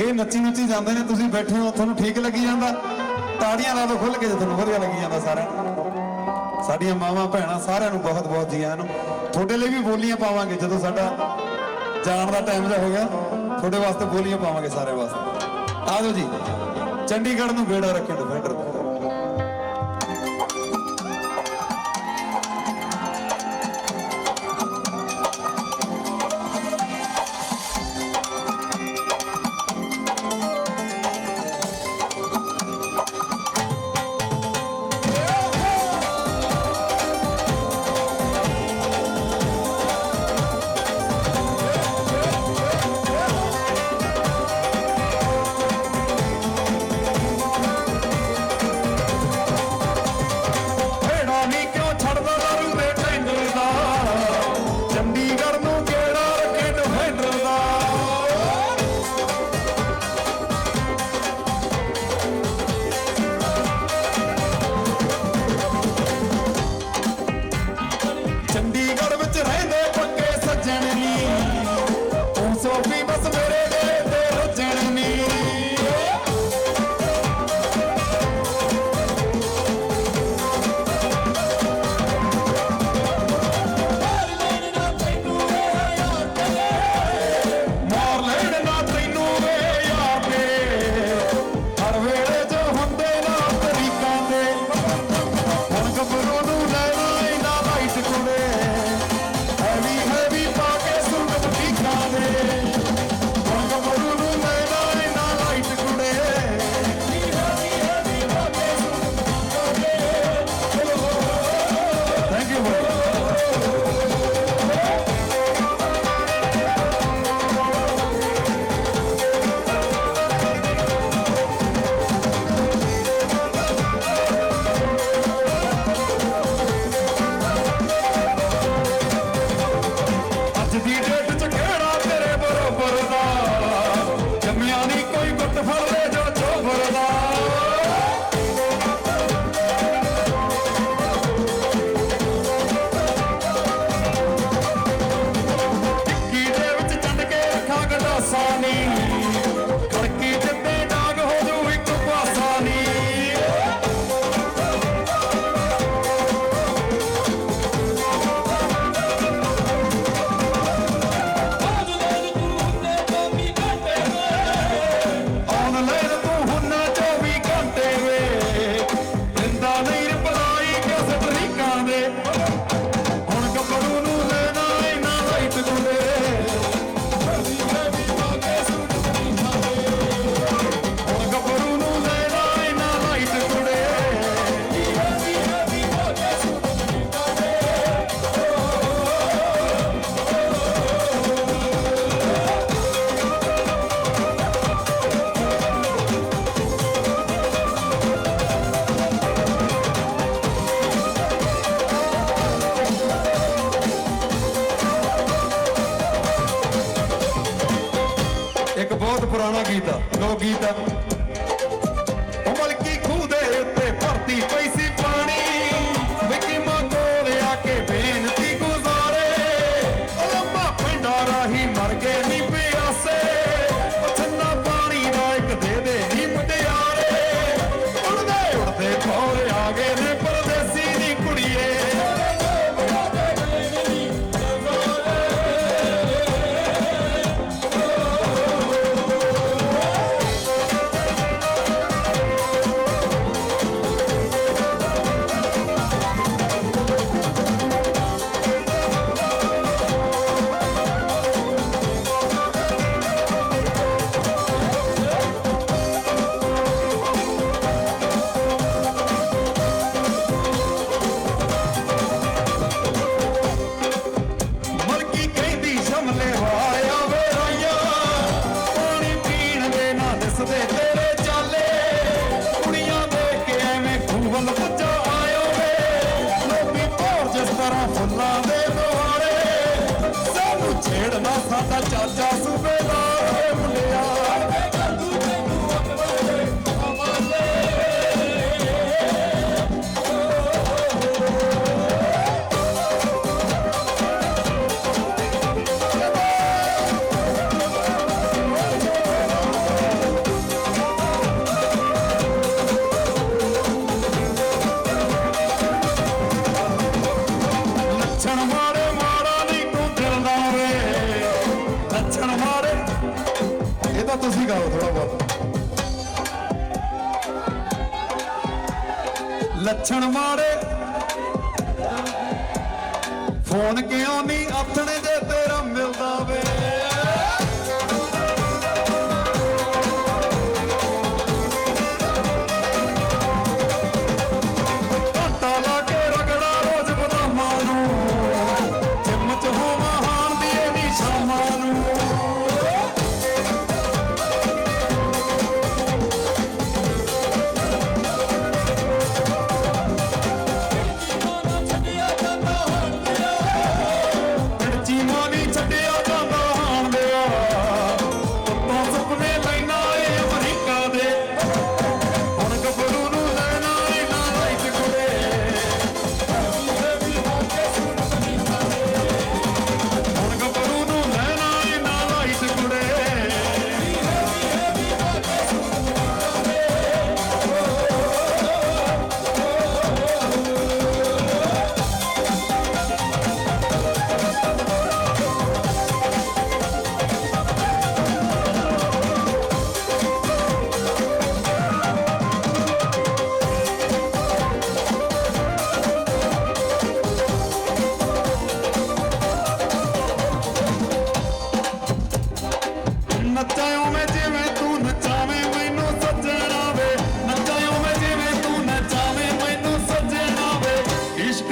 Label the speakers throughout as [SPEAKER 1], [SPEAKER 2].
[SPEAKER 1] ਇਹ ਨੱਚੀ ਨੱਚੀ ਜਾਂਦੇ ਨੇ, ਤੁਸੀਂ ਬੈਠੇ ਹੋ, ਤੁਹਾਨੂੰ ਠੀਕ ਲੱਗੀ ਜਾਂਦਾ। ਤਾੜੀਆਂ ਲਾ ਦੋ ਖੁੱਲ ਕੇ ਜੇ ਤੁਹਾਨੂੰ ਵਧੀਆ ਲੱਗੀ ਜਾਂਦਾ ਸਾਰਿਆਂ ਸਾਡੀਆਂ ਮਾਵਾਂ, ਭੈਣਾਂ ਸਾਰਿਆਂ ਨੂੰ ਬਹੁਤ ਬਹੁਤ ਜੀਆਂ ਆਇਆਂ ਨੂੰ ਤੁਹਾਡੇ ਲਈ ਵੀ ਬੋਲੀਆਂ ਪਾਵਾਂਗੇ, ਜਦੋਂ ਸਾਡਾ ਜਾਣ ਦਾ ਟਾਈਮ ਜਾ ਹੋ ਗਿਆ, ਤੁਹਾਡੇ ਵਾਸਤੇ ਬੋਲੀਆਂ ਪਾਵਾਂਗੇ ਸਾਰੇ ਵਾਸਤੇ। ਆ ਜਾਓ ਜੀ, ਚੰਡੀਗੜ੍ਹ ਨੂੰ ਬੇੜਾ ਰੱਖਣ ਡਿਫੈਂਡਰ so be 你这 ਬਹੁਤ ਪੁਰਾਣਾ ਗੀਤ ਆ ਲੋਕ ਗੀਤ ਆ। ਫੁੱਲਾਂ ਦੇ ਮੋਹਰੇ ਸਾਨੂੰ ਛੇੜਨਾ ਸਾਡਾ ਚਾਚਾ ਸੂਬੇਦਾਰ ਲੱਛਣ ਮਾੜੇ ਫੋਨ ਕਿਉਂ ਨਹੀਂ ਆਥਣੇ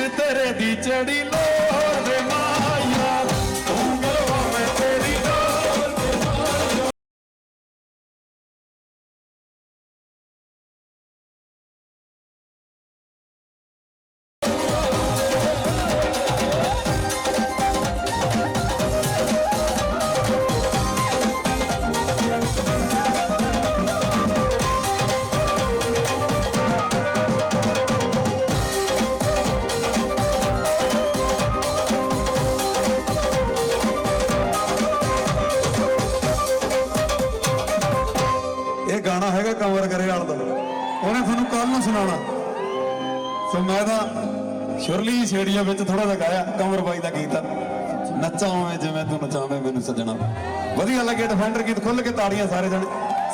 [SPEAKER 1] ਤੇਰੇ ਦੀ ਚੜੀ ਲੋਰ ਨੂੰ ਸੁਣਾਉਣਾ? ਸੋ ਮੈਂ ਤਾਂ ਸ਼ੁਰਲੀ ਛੇੜੀਆਂ ਵਿੱਚ ਥੋੜਾ ਜਿਹਾ ਗਾਇਆ ਕਮਰ ਬਾਈ ਦਾ ਗੀਤ। ਆ ਨੱਚਾਂ ਮੈਂ ਜਿਵੇਂ ਤੂੰ ਨਚਾਵੇਂ, ਮੈਨੂੰ ਸੱਜਣਾ। ਵਧੀਆ ਲੱਗੇ ਡਿਫੈਂਡਰ ਗੀਤ ਖੁੱਲ ਕੇ ਤਾੜੀਆਂ ਸਾਰੇ ਜਣੇ।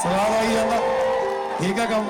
[SPEAKER 1] ਸਵਾਦ ਆਈ ਜਾਂਦਾ। ਠੀਕ ਆ ਕੰਮ।